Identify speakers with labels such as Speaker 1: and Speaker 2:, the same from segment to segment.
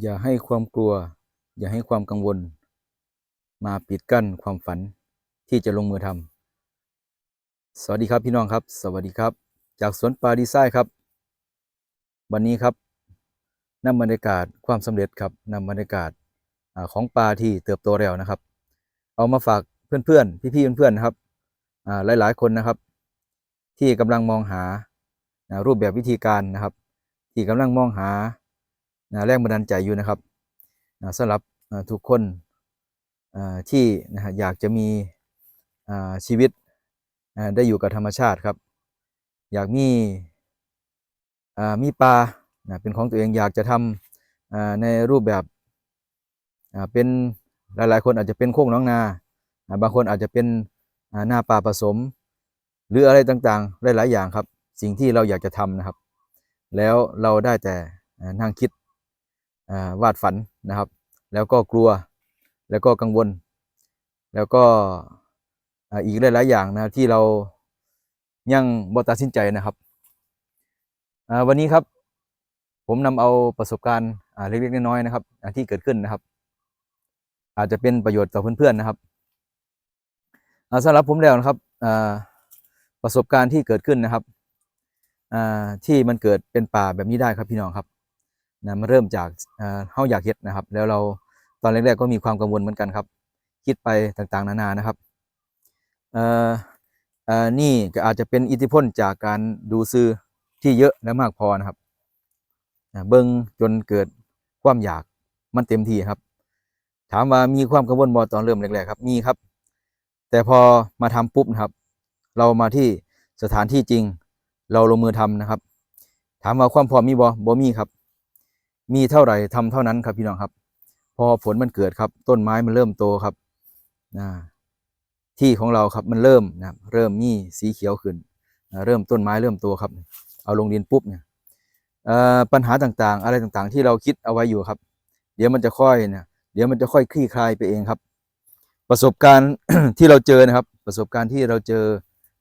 Speaker 1: อย่าให้ความกลัว อย่าให้ความกังวล มาปิดกั้นความฝันที่จะลงมือทำสวัสดีครับพี่น้องครับ สวัสดีครับ จากสวนปลาดีไซน์ครับ วันนี้ครับนำบรรยากาศความสำเร็จครับนำบรรยากาศอของปลาที่เติบโตแล้วนะครับ เอามาฝากเพื่อนๆพี่ๆเพื่อนๆนะครับหลายๆคนนะครับ ที่กำลังมองหาอ่ารูปแบบวิธีการนะครับ ที่กำลังมองหา อ่าแรงบันดาลใจอยู่นะครับอ่าสำหรับทุกคนที่นะอยากจะมีชีวิตได้อยู่กับธรรมชาติครับ อยากมีมีปลาเป็นของตัวเองอยากจะทำอ่าในรูปแบบเป็นหลายๆ คนอาจจะเป็นโค้งน้องนา บางคนอาจจะเป็นหน้าปลาผสม หรืออะไรต่างๆ หลายๆ อย่างครับ สิ่งที่เราอยากจะทำนะครับ แล้วเราได้แต่นั่งคิด วาดฝันนะครับ แล้วก็กลัวแล้วก็กังวล แล้วก็อีกหลายๆอย่างนะที่เรายังบ่ตัดสินใจนะครับวันนี้ครับผมนำเอาประสบการณ์เล็กๆน้อยๆนะครับที่เกิดขึ้นนะครับ อาจจะเป็นประโยชน์ต่อเพื่อนๆนะครับสำหรับผมแล้วนะครับประสบการณ์ที่เกิดขึ้นนะครับที่มันเกิดเป็นป่าแบบนี้ได้ครับพี่น้องครับ นะมันเริ่มจากอ่าเฮาอยากเฮ็ดนะครับ แล้วเราตอนแรกๆก็มีความกังวลเหมือนกันครับ คิดไปต่างๆ นานานะครับเอ่อเอ่อนี่ก็อาจจะเป็นอิทธิพลจากการดูซื้อที่เยอะและมากพอนะครับเบิ่งจนเกิดความอยากมันเต็มที่ครับ ถามว่ามีความกังวลบ่ตอนเริ่มแรกๆครับมีครับ แต่พอมาทำปุ๊บนะครับ เรามาที่สถานที่จริง เราลงมือทำนะครับ ถามว่าความพร้อมมีบ่บ่มีครับ มีเท่าไหร่ทำเท่านั้นครับพี่น้องครับ พอผลมันเกิดครับ ต้นไม้มันเริ่มโตครับนะที่ของเราครับมันเริ่มนะเริ่มมีสีเขียวขึ้นนะเริ่มต้นไม้เริ่มโตครับ เอาลงดินปุ๊บเนี่ยปัญหาต่างๆ อะไรต่างๆ ที่เราคิดเอาไว้อยู่ครับ เดี๋ยวมันจะค่อยเนี่ยเดี๋ยวมันจะค่อยคลี่คลายไปเองครับ ประสบการณ์ที่เราเจอนะครับ ประสบการณ์ที่เราเจอ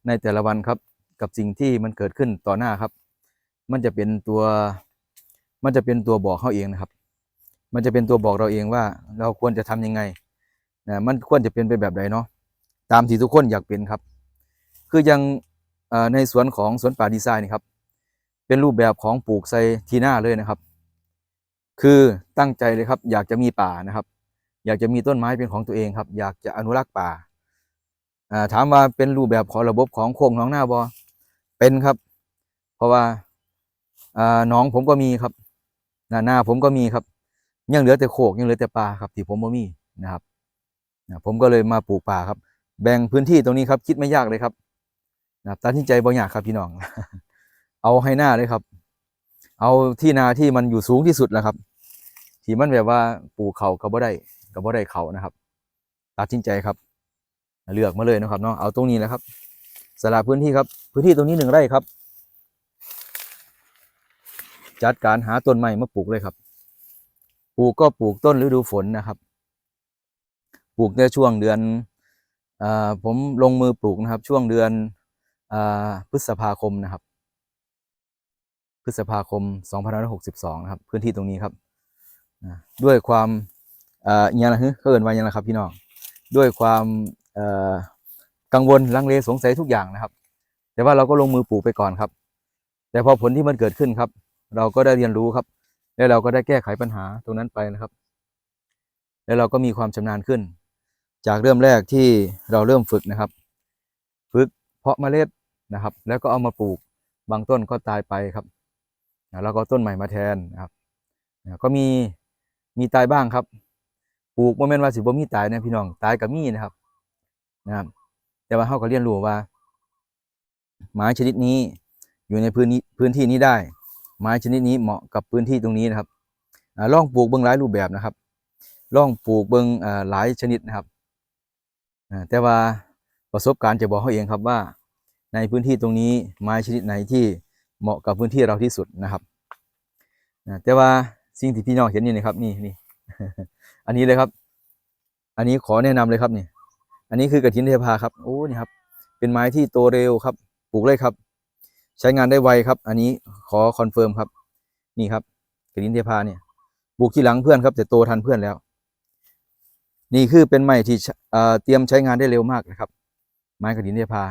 Speaker 1: ในแต่ละวันครับ กับสิ่งที่มันเกิดขึ้นต่อหน้าครับ มันจะเป็นตัว มันจะเป็นตัวบอกเขาเองนะครับ มันจะเป็นตัวบอกเราเองว่า เราควรจะทำยังไงนะมันควรจะเป็นไปแบบใดเนาะตามที่ทุกคนอยากเป็นครับ คือยังในสวนของสวนป่าดีไซน์นี่ครับ เป็นรูปแบบของปลูกใส่ทีหน้าเลยนะครับ คือตั้งใจเลยครับ อยากจะมีป่านะครับ อยากจะมีต้นไม้เป็นของตัวเองครับ อยากจะอนุรักษ์ป่าถามว่าเป็นรูปแบบของระบบของโครงหน้องหน้าบอเป็นครับ เพราะว่าหน้องผมก็มีครับ หน้าหน้าผมก็มีครับ ยังเหลือแต่โคกยังเหลือแต่ป่าครับ ที่ผมบ่มีนะครับนะผมก็เลยมาปลูกป่าครับ แบ่งพื้นที่ตรงนี้ครับ คิดไม่ยากเลยครับนะตัดสินใจบ่ยากครับพี่น้อง เอาให้หน้าเลยครับ เอาที่นาที่มันอยู่สูงที่สุดแล้วครับ ที่มันแบบว่าปลูกเขาก็บ่ได้ก็บ่ได้เขานะครับ ตัดสินใจครับ เลือกมาเลยนะครับเนาะเอาตรงนี้แหละครับสละพื้นที่ครับ พื้นที่ตรงนี้หนึ่งไร่ครับ จัดการหาต้นไม้มาปลูกเลยครับปลูกก็ปลูกต้นฤดูฝนนะครับ ปลูกในช่วงเดือนอ่าผมลงมือปลูกนะครับ ช่วงเดือนอ่าพฤษภาคมนะครับ พฤษภาคม2562นะครับ พื้นที่ตรงนี้ครับด้วยความเอ่อยังนะฮึเขาเอินว่ายังนะครับพี่น้องด้วยความเอ่อกังวลลังเลสงสัยทุกอย่างนะครับ แต่ว่าเราก็ลงมือปลูกไปก่อนครับ แต่พอผลที่มันเกิดขึ้นครับ เราก็ได้เรียนรู้ครับ แล้วเราก็ได้แก้ไขปัญหาตรงนั้นไปนะครับ แล้วเราก็มีความชำนาญขึ้น จากเริ่มแรกที่เราเริ่มฝึกนะครับ ฝึกเพาะเมล็ดนะครับ แล้วก็เอามาปลูกบางต้นก็ตายไปครับแล้วก็ต้นใหม่มาแทนนะครับก็มีมีตายบ้างครับ ปลูกโมเมนต์ว่าสิบ่มีตายนะพี่น้องตายกับมีนะครับนะครับแต่ว่าเขาก็เรียนรู้ว่าไม้ชนิดนี้อยู่ในพื้นนี้พื้นที่นี้ได้ ไม้ชนิดนี้เหมาะกับพื้นที่ตรงนี้นะครับอ่าลองปลูกเบิ้องหลายรูปแบบนะครับลองปลูกเบิ้อ่าหลายชนิดนะครับแต่ว่าประสบการณ์จะบอกเขาเองครับว่า ในพื้นที่ตรงนี้ไม้ชนิดไหนที่เหมาะกับพื้นที่เราที่สุดนะครับแต่ว่าสิ่งที่พี่น้องเห็นนี่นะครับนี่นี่อันนี้เลยครับ อันนี้ขอแนะนำเลยครับนี่ อันนี้คือกระถินเทพาครับโอ้นี่ครับ เป็นไม้ที่โตเร็วครับ ปลูกเลยครับ ใช้งานได้ไวครับ อันนี้ขอคอนเฟิร์มครับ นี่ครับกระถินเทพาเนี่ยปลูกที่หลังเพื่อนครับ แต่โตทันเพื่อนแล้ว นี่คือเป็นไม้ที่เตรียมใช้งานได้เร็วมากนะครับ ไม้กระถินเทพา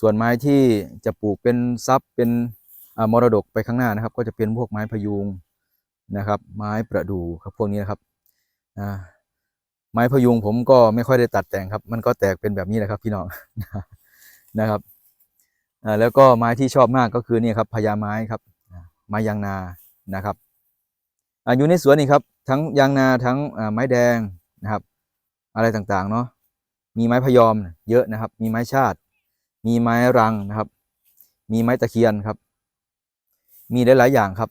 Speaker 1: ส่วนไม้ที่จะปลูกเป็นทรัพย์เป็นมรดกไปข้างหน้านะครับ ก็จะเป็นพวกไม้พยุงนะครับ ไม้ประดู่ครับพวกนี้นะครับไม้พยุงผมก็ไม่ค่อยได้ตัดแต่งครับ มันก็แตกเป็นแบบนี้แหละครับ พี่น้องนะครับ แล้วก็ไม้ที่ชอบมากก็คือนี่ครับพญาไม้ครับไม้ยางนานะครับอายู่ในสวนนี่ครับทั้งยางนาทั้งไม้แดงนะครับ อะไรต่างๆเนาะมีไม้พยอมเยอะนะครับ มีไม้ชาติ มีไม้รังนะครับ มีไม้ตะเคียนครับ มีหลายๆอย่างครับ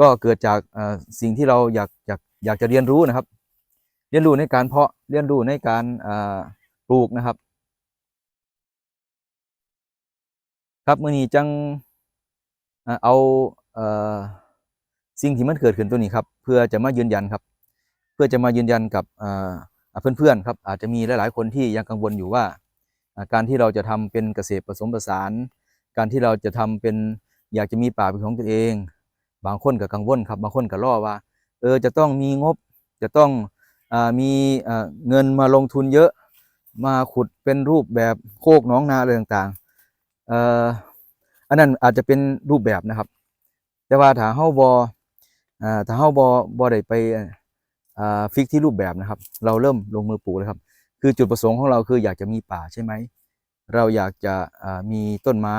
Speaker 1: ก็เกิดจากสิ่งที่เราอยากอยากอยากจะเรียนรู้นะครับ เรียนรู้ในการเพาะเรียนรู้ในการปลูกนะครับ ครับมื่อนี้จังเอาเออสิ่งที่มันเกิดขึ้นตัวนี้ครับ เพื่อจะมายืนยันครับ เพื่อจะมายืนยันกับเเพื่อนๆครับ อาจจะมีหลาย ๆ คนที่ยังกังวลอยู่ว่าการที่เราจะทำเป็นเกษตรผสมผสาน การที่เราจะทำเป็นอยากจะมีป่าเป็นของตัวเอง บางคนก็กังวลครับ บางคนก็รอว่า เออจะต้องมีงบ จะต้องอมีอ่าเงินมาลงทุนเยอะ มาขุดเป็นรูปแบบโคกหน้องนาอะไรต่างๆ อันนั้นอาจจะเป็นรูปแบบนะครับ แต่ว่าถ้าเฮาบอถ้าเฮาบ่บ่ได้ไปฟิกที่รูปแบบนะครับ เราเริ่มลงมือปลูกเลยครับ คือจุดประสงค์ของเราคืออยากจะมีป่าใช่ไหม เราอยากจะมีต้นไม้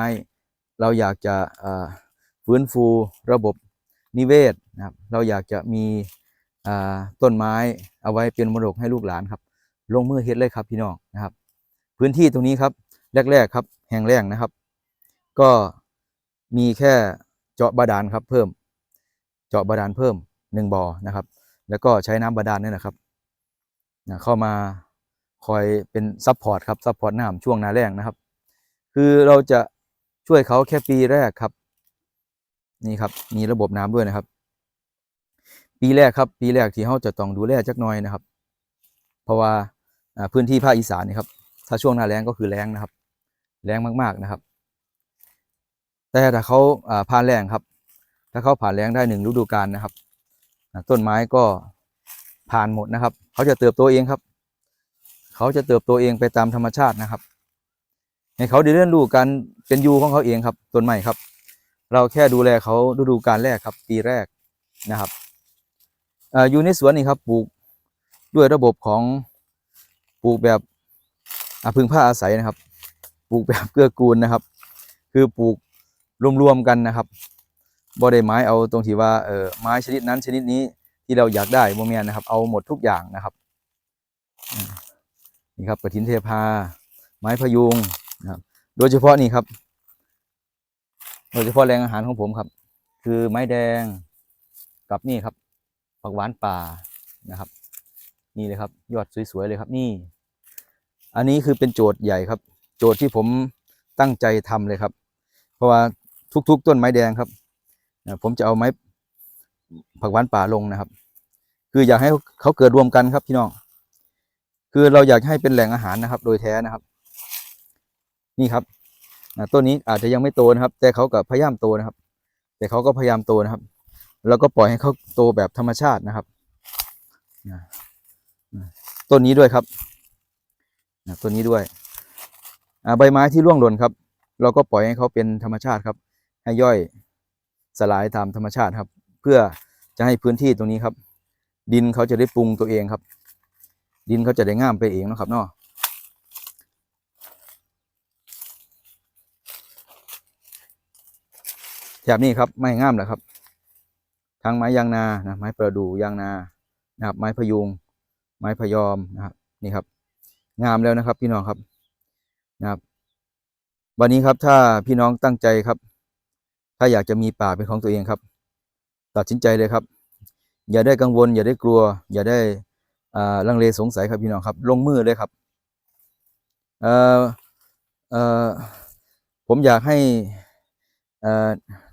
Speaker 1: เราอยากจะฟื้นฟูระบบนิเวศนะครับ เราอยากจะมีต้นไม้เอาไว้เป็นมรดกให้ลูกหลานครับ ลงมือเฮ็ดเลยครับพี่น้องนะครับ พื้นที่ตรงนี้ครับแรกๆครับแห่งแรกนะครับ ก็มีแค่เจาะบาดาลครับเพิ่ม เจาะบาดาลเพิ่มหนึ่งบ่อนะครับ แล้วก็ใช้น้ำบาดาลนี่แหละครับนะเข้ามาคอยเป็นซัพพอร์ตครับซัพพอร์ตน้ำช่วงนาแรงนะครับ คือเราจะช่วยเขาแค่ปีแรกครับ นี่ครับ มีระบบน้ำด้วยนะครับ ปีแรกครับ ปีแรกที่เขาจะต้องดูแลจักหน่อยนะครับ เพราะว่าพื้นที่ภาคอีสานนี่ครับ ถ้าช่วงหน้าแล้งก็คือแล้งนะครับแล้งมากๆนะครับ แต่ถ้าเขาผ่านแล้งครับ ถ้าเขาผ่านแล้งได้หนึ่งฤดูกาลนะครับ ต้นไม้ก็ผ่านหมดนะครับ เขาจะเติบโตเองครับ เขาจะเติบโตเองไปตามธรรมชาตินะครับ ให้เขาได้เรียนรู้การเป็นยูของเขาเองครับ ต้นไม้ครับ เราแค่ดูแลเขาฤดูกาลแรกครับ ปีแรกนะครับอยู่ในสวนนี่ครับปลูกด้วยระบบของปลูกแบบพึ่งผ้าอาศัยนะครับ ปลูกแบบเกื้อกูลนะครับ คือปลูก รวมๆกันนะครับบ่ได้ไม้เอาตรงที่ว่าเออไม้ชนิดนั้นชนิดนี้ที่เราอยากได้โมเมนนะครับ เอาหมดทุกอย่างนะครับนี่ครับกระถินเทพา ไม้พยุงนะครับ โดยเฉพาะนี่ครับ โดยเฉพาะแรงอาหารของผมครับ คือไม้แดงกับนี่ครับผักหวานป่านะครับ นี่เลยครับ ยอดสวยๆเลยครับนี่ อันนี้คือเป็นโจทย์ใหญ่ครับ โจทย์ที่ผมตั้งใจทำเลยครับ เพราะว่า ทุก ๆ ต้นไม้แดงครับผมจะเอาไม้ผักหวานป่าลงนะครับ คืออยากให้เขาเกิดรวมกันครับพี่น้อง คือเราอยากให้เป็นแหล่งอาหารนะครับ โดยแท้นะครับ นี่ครับต้นนี้อาจจะยังไม่โตนะครับ แต่เขาก็พยายามโตนะครับ แต่เขาก็พยายามโตนะครับ แล้วก็ปล่อยให้เขาโตแบบธรรมชาตินะครับต้นนี้ด้วยครับต้นนี้ด้วยใบไม้ที่ร่วงหล่นครับ เราก็ปล่อยให้เขาเป็นธรรมชาติครับ ให้ย่อยสลายตามธรรมชาติครับ เพื่อจะให้พื้นที่ตรงนี้ครับ ดินเขาจะได้ปรุงตัวเองครับ ดินเขาจะได้งามไปเองนะครับเนาะแถบนี้ครับไม้งามแหละครับทั้งไม้ยางนานะไม้ประดู่ยางนานะครับ ไม้พยุง ไม้พยอมนะครับนี่ครับ งามแล้วนะครับ พี่น้องครับนะครับ วันนี้ครับถ้าพี่น้องตั้งใจครับ ถ้าอยากจะมีป่าเป็นของตัวเองครับ ตัดสินใจเลยครับ อย่าได้กังวล อย่าได้กลัว อย่าได้ลังเลสงสัยครับพี่น้องครับ ลงมือเลยครับผมอยากให้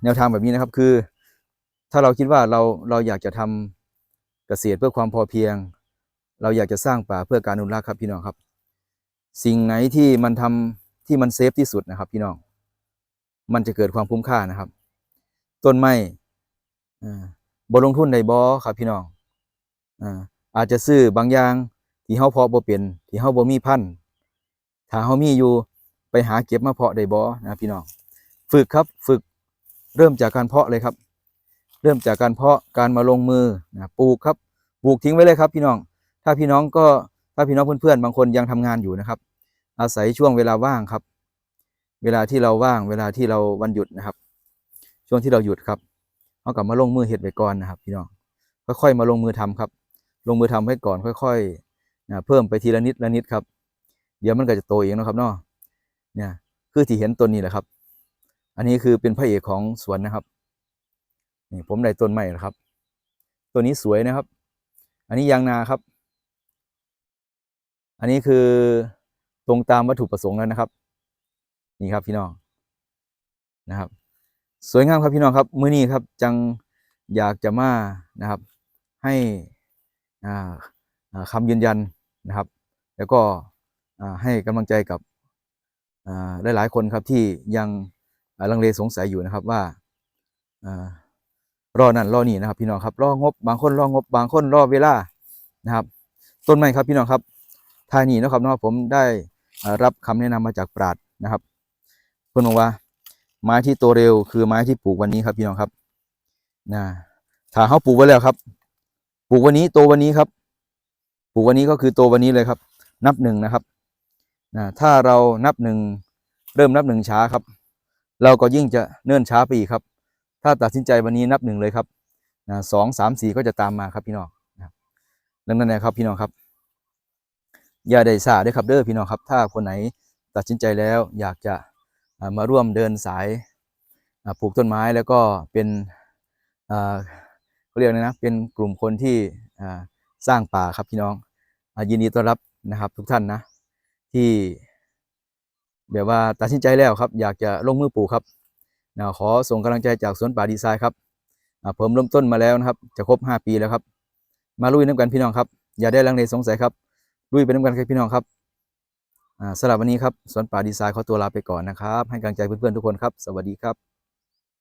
Speaker 1: แนวทางแบบนี้นะครับคือ ถ้าเราคิดว่าเราเราอยากจะทำเกษตรเพื่อความพอเพียง เราอยากจะสร้างป่าเพื่อการอนุรักษ์ครับพี่น้องครับ สิ่งไหนที่มันทำที่มันเซฟที่สุดนะครับ พี่น้อง มันจะเกิดความคุ้มค่านะครับ ต้นไม้บ่ลงทุนได้บ่ครับพี่น้องอาจจะซื้อบางอย่างที่เฮาเพาะบ่เป็นที่เฮาบ่มีพันธุ์ถ้าเฮามีอยู่ไปหาเก็บมาเพาะได้บ่นะพี่น้องฝึกครับฝึกเริ่มจากการเพาะเลยครับ เริ่มจากการเพาะการมาลงมือนะปลูกครับปลูกทิ้งไว้เลยครับ พี่น้อง ถ้าพี่น้องก็ถ้าพี่น้องเพื่อนๆบางคนยังทำงานอยู่นะครับ อาศัยช่วงเวลาว่างครับ เวลาที่เราว่างเวลาที่เราวันหยุดนะครับ ช่วงที่เราหยุดครับเอากลับมาลงมือเห็ดไว้ก่อนนะครับ พี่น้องค่อยๆมาลงมือทำครับ ลงมือทำให้ก่อนค่อยๆนะเพิ่มไปทีละนิดละนิดครับ เดี๋ยวมันก็จะโตเองนะครับเนาะเนี่ยคือที่เห็นต้นนี้แหละครับ อันนี้คือเป็นพระเอกของสวนนะครับนี่ผมได้ต้นใหม่แล้วครับ ตัวนี้สวยนะครับ อันนี้ยางนาครับ อันนี้คือตรงตามวัตถุประสงค์แล้วนะครับ นี่ครับพี่น้องนะครับ สวยงามครับพี่น้องครับมื้อนี้ครับจังอยากจะมานะครับ ให้อ่าอ่าคำยืนยันนะครับ แล้วก็ให้กำลังใจกับหลายๆคนครับที่ยังลังเลสงสัยอยู่นะครับว่าอรอนั่นรอนี่นะครับ พี่น้องครับรองบ บางคนรองบ บางคนรอเวลานะครับ ต้นไม้ครับพี่น้องครับทายนี้นะครับเนาะผมได้รับคำแนะนำมาจากปราดนะครับเพื่อนบอกว่า ไม้ที่โตเร็วคือไม้ที่ปลูกวันนี้ครับพี่น้องครับนะถ้าเขาปลูกไว้แล้วครับ ปลูกวันนี้โตวันนี้ครับ ปลูกวันนี้ก็คือโตวันนี้เลยครับ นับหนึ่งนะครับนะถ้าเรานับหนึ่งเริ่มนับหนึ่งช้าครับ เราก็ยิ่งจะเนิ่นช้าไปอีกครับ ถ้าตัดสินใจวันนี้นับหนึ่งเลยครับนะสองสามสี่ก็จะตามมาครับพี่น้องนะดังนั้นนะครับพี่น้องครับ อย่าได้สาด้วยครับเด้อพี่น้องครับ ถ้าคนไหนตัดสินใจแล้วอยากจะ มาร่วมเดินสายปลูกต้นไม้แล้วก็เป็นเขาเรียกนะเป็นกลุ่มคนที่สร้างป่าครับพี่น้องอยินดีต้อนรับนะครับทุกท่านนะที่แบบว่าตัดสินใจแล้วครับ อยากจะลงมือปลูกครับนะขอส่งกำลังใจจากสวนป่าดีไซน์ครับผมเริ่มต้นมาแล้วนะครับ จะครบ 5 ปีแล้วครับ มาลุยน้ำกันพี่น้องครับ อย่าได้ลังเลสงสัยครับลุยไปน้ำกันครับพี่น้องครับ สำหรับวันนี้ครับสวนป่าดีไซน์ขอตัวลาไปก่อนนะครับ ให้กำลังใจเพื่อนๆทุกคนครับ สวัสดีครับ